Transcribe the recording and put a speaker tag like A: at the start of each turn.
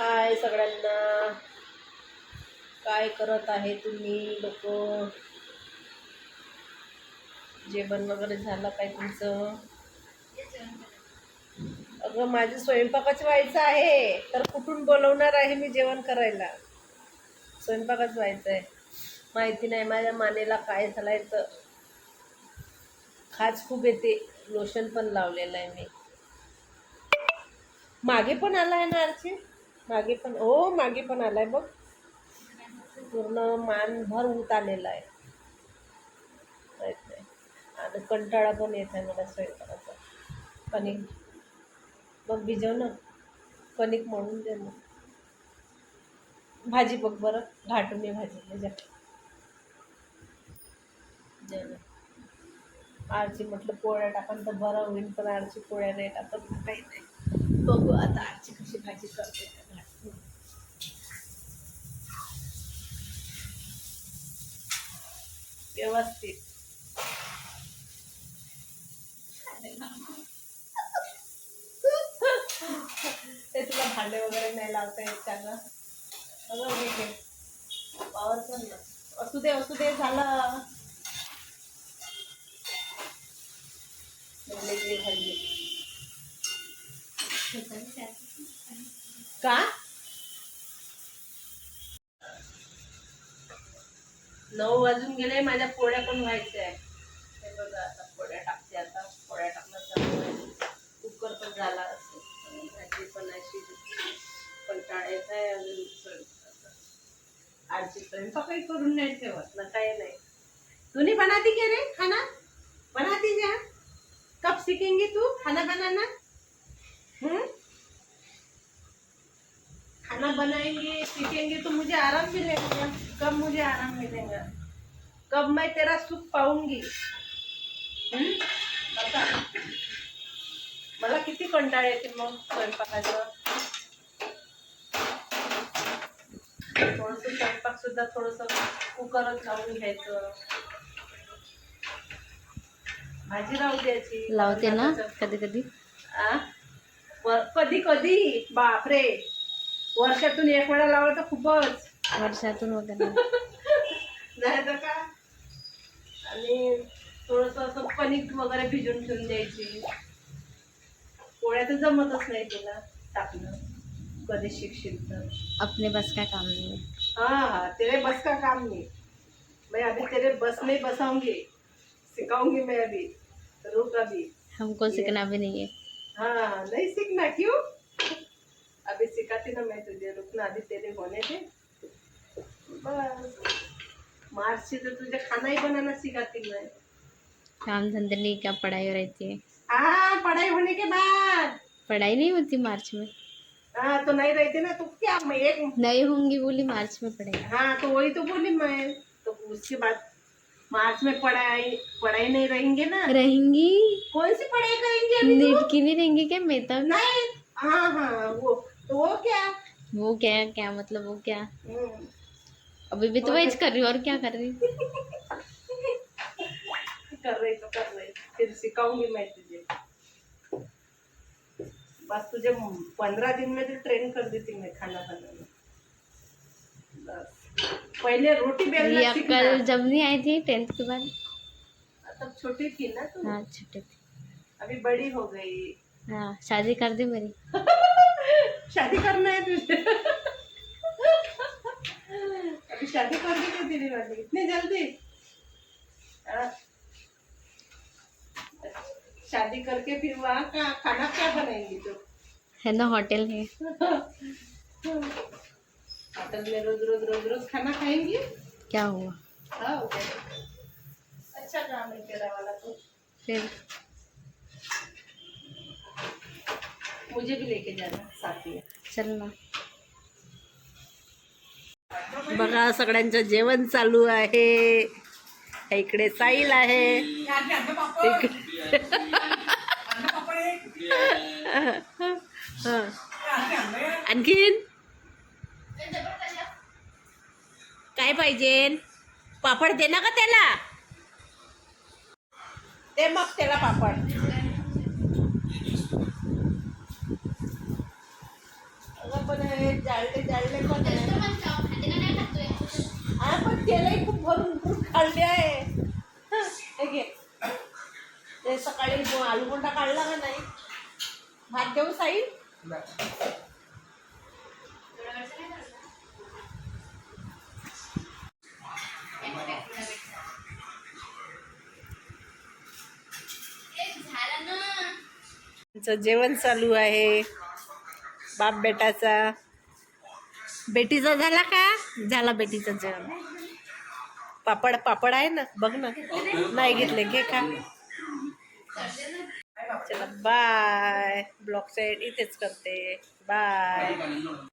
A: हाय सगळ्यांना? काय करत आहे तुम्ही लोक? जेवण वगैरे झालं काय तुमचं? अगं माझं स्वयंपाकच व्हायचं आहे तर कुठून बोलवणार आहे मी जेवण करायला? स्वयंपाकच व्हायचं आहे. माहिती नाही माझ्या मानेला काय झालंय तर. खाज खूप येते लोशन पण लावलेलं आहे मी. मागे पण आला आहे ना आरची मागे पण हो मागे पण आलाय बघ. पूर्ण मान भर उत आलेला आहे. आणि कंटाळा पण येत आहे मला स्वयंपाकाचा. कणिक मग भिजव ना कणिक म्हणून दे ना भाजी बघ बरं. घाटून ये भाजी. जा. दे ना. आरची म्हटलं पोळ्या टाकून तर बरं होईल पण आरची पोळ्या नाही टाकत. काही नाही. बघू आता आरची कशी भाजी करते ते घाटून. व्यवस्थित. ते तुला भांडे वगैरे नाही लावता येत का गं? अगं हे घे. पावर पण ना असू दे असू दे झालं. भाजी का? नऊ वाजून गेले माझ्या पोळ्या पण व्हायच्या आहे हे बघा आता पोळ्या टाकते आता. पोळ्या टाकणं कुकर पण झाला असेल. भाजी पण अशी कंटाळा येत आहे अजून आजची स्वयंपाक काही करून नाही ठेवत. ना काही नाही. तुम्ही बनाती के रे? खाना? बनाती जा कब सीखेंगी तू? खाना बनाना? हम्म बनाएंगे सीखेंगे तो मुझे आराम मिलेगा कब मुझे आराम मिलेगा? कब मैं तेरा सुख पाऊंगी? बता। मला किती कंटाळा येते मग स्वयंपाकाचं. थोडस स्वयंपाक सुद्धा थोडस कुकरच लावून घ्यायचं. भाजी राहू द्यायची.
B: लावते ना कधी कधी?
A: कधी कधी? बापरे! वर्षातून एक वेळा लावलं तर खूपच.
B: वर्षातून वगैरे
A: नाही. तर का? आणि थोडस असं कणिक वगैरे भिजून ठेवून द्यायची. पोळ्या तर जमतच नाही तुला टाकणं कधी शिकशील तर
B: अपने बस का काम नहीं. है
A: हाँ तेरे बस का काम नहीं. मैं अभी तेरे बस में बसाऊंगी सिखाऊंगी मैं अभी रुक अभी
B: हमको सीखना भी नहीं है.
A: हाँ नहीं सीखना क्यों? अभी सिखाती ना मैं तुझे रुकना अभी तेरे होने दे। बस। मार्च से तो तुझे खाना ही बनाना सिखाती मैं।
B: काम धंधे नहीं क्या पढ़ाई रहती है
A: हाँ पढ़ाई होने के बाद।
B: पढ़ाई नहीं होती मार्च में?
A: हाँ तो नहीं रहती ना तो क्या मैं एक
B: नहीं होंगी बोली मार्च में पढ़ाई।
A: हाँ तो वही तो बोली मैं। तो उसके बाद मार्च में पढ़ाई पढ़ाई नहीं रहेंगे ना।
B: रहेंगी?
A: कौन सी पढ़ाई करेंगे अभी तो?
B: नीट की नहीं रहेंगी क्या मैं तो
A: नहीं। हाँ हाँ वो तो वो क्या?
B: वो क्या क्या मतलब वो क्या?
A: हम्म,
B: अभी भी तो वही कर रही हूँ और क्या कर रही
A: कर रही तो कर रही फिर सिखाऊँगी मैं तुझे। बस तुझे पंद्रह दिन में तो ट्रेन कर देती मैं खाना बनाना। बस। पहले रोटी बेलना सीखना।
B: कल जब नहीं आई थी टेंथ के बाद?
A: तब छोटी थी ना तू।
B: हाँ छोटे थे।
A: अभी बड़ी हो गई।
B: हाँ शादी कर दी मेरी।
A: शादी करना है तुझे. अभी शादी कर दी तेरी वाली इतनी जल्दी? शादी करके फिर वहाँ का खाना क्या बनाएंगी तो?
B: है ना होटल है।
A: होटल में रोज रोज रोज रोज खाना खाएंगी?
B: क्या हुआ?
A: हाँ अच्छा काम है तेरा वाला तो।
B: फिर?
A: मुझे भी लेके जाना साथ में।
B: चलना
A: बघा सगळ्यांचं जेवण चालू आहे. इकडे साईल आहे. आणखीन? काय पाहिजे? पापड दे ना का त्याला. ते मग त्याला पापड. पण आहे जाळले जाळले पण आहे. पण तेलही खूप भरून भरून काढले आहे. ते सकाळी आलू बोंडा काढला का नाही? भात देऊ साई. जेवण चालू आहे. बाप बेटाचा. बेटीचा झाला का? झाला बेटीचं जेवण पापड पापड आहे ना? बघ ना. नाही घेतले घे का चला बाय ब्लॉक साईड इथेच करते. बाय